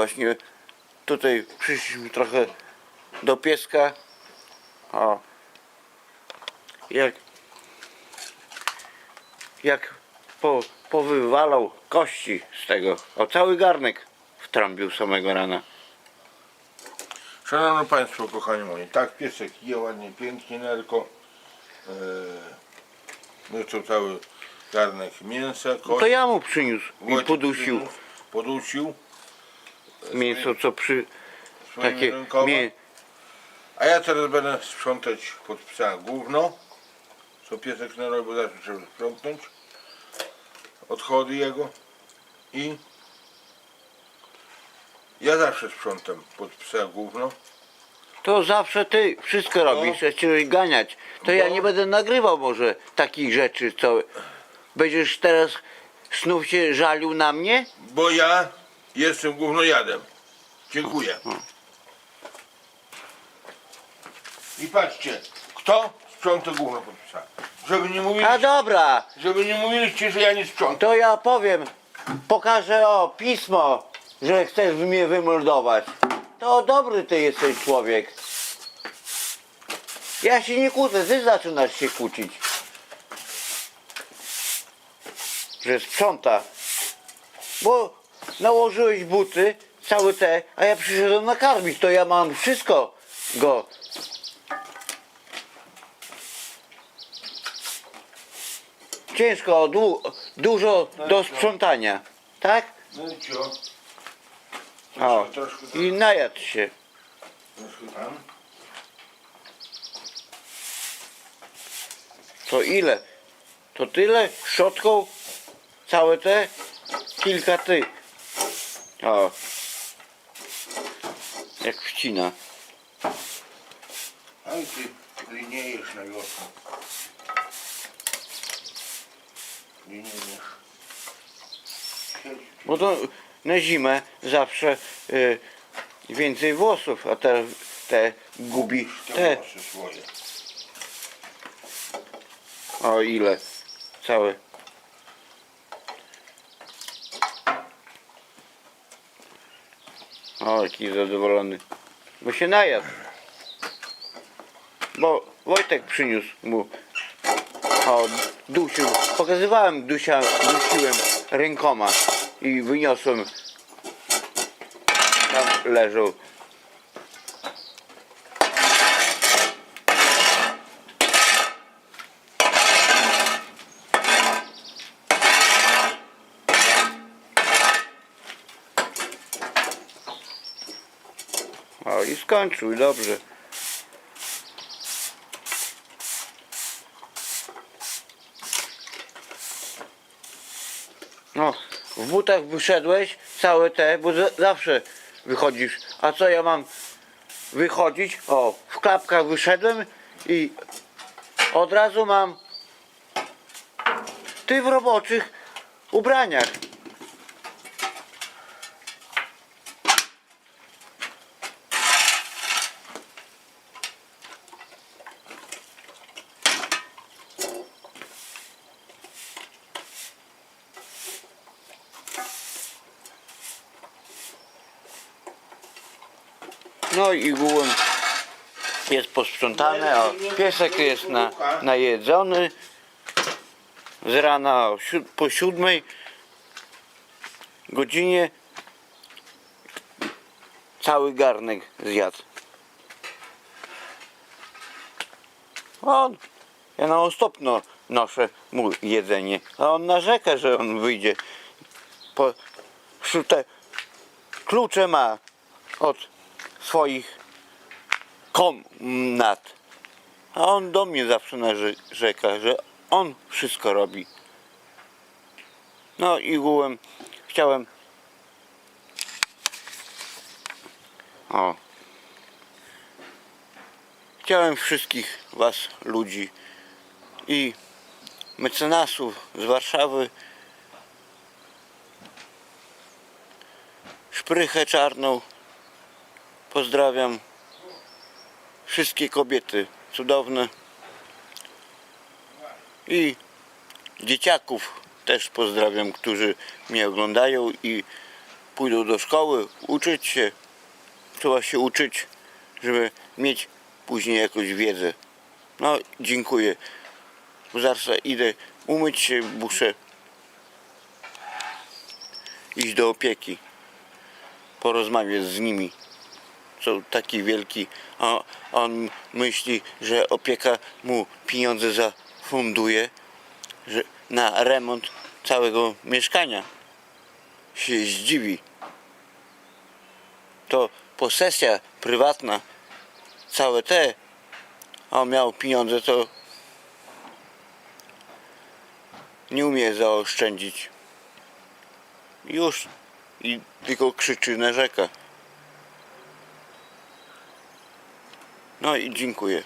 Właśnie tutaj przyszliśmy trochę do pieska. O. Jak jak po, powywalał kości z tego. O cały garnek wtrąbił samego rana. Szanowni Państwo, kochani moi, tak piesek je ładnie, pięknie, nerko. Eee, no to cały garnek mięsa, No kość. to ja mu przyniósł i Wojciech podusił przyniósł, Podusił. Mięso, co przy takie mie, A ja teraz będę sprzątać pod psa gówno. Co piesek narobił, zawsze trzeba sprzątnąć. Odchody jego. I ja zawsze sprzątam pod psa gówno. To zawsze ty wszystko robisz, No. zacząłeś ganiać. To ja No. nie będę nagrywał może takich rzeczy, co będziesz teraz znów się żalił na mnie? Bo ja jestem gównojadem. Dziękuję. I patrzcie, kto sprząta gówno pod psa. Żeby nie mówili, A dobra, żeby nie mówiliście, że ja nie sprzątam. to ja powiem, pokażę o pismo, że chcesz mnie wymordować. To dobry ty jesteś człowiek. Ja się nie kłócę, ty zaczynasz się kłócić. Że sprząta. Bo nałożyłeś buty, całe te, a ja przyszedłem nakarmić, to ja mam wszystko go. Ciężko, du, dużo do sprzątania, tak? No i cio. O, Troszkę, i najadł się. troszkę tam. To ile? To tyle? Szczotką? Całe te? Kilka ty. O. Jak wcina. Ale ty liniejesz na wiosnę. Liniejesz. Bo to na zimę zawsze y, więcej włosów, a te, te gubi. Te Te. włosy swoje. O ile? Całe. O, jaki zadowolony. Bo się najadł. Bo Wojtek przyniósł mu. O, dusił. Pokazywałem dusia, dusiłem rękoma i wyniosłem. Tam leżał. O, i skończył, dobrze. No, w butach wyszedłeś, całe te, bo za- zawsze wychodzisz. A co ja mam wychodzić? O, w klapkach wyszedłem i od razu mam ty w roboczych ubraniach. No i ogółem jest posprzątane, o, piesek jest na, najedzony z rana po siódmej godzinie cały garnek zjadł. On, ja na ostopno noszę mu jedzenie, a on narzeka, że on wyjdzie po te klucze ma od swoich komnat. A on do mnie zawsze narzeka, że on wszystko robi. No i ogółem chciałem o chciałem wszystkich was ludzi i mecenasów z Warszawy szprychę czarną Pozdrawiam wszystkie kobiety cudowne i dzieciaków też pozdrawiam, którzy mnie oglądają i pójdą do szkoły, uczyć się. Trzeba się uczyć, żeby mieć później jakąś wiedzę. No, dziękuję. Zaraz idę umyć się, muszę iść do opieki. Porozmawiać z nimi. Są taki wielki, a on myśli, że opieka mu pieniądze zafunduje że na remont całego mieszkania. Się zdziwi. To posesja prywatna, całe te, a on miał pieniądze, to nie umie zaoszczędzić. Już i tylko krzyczy na No i dziękuję.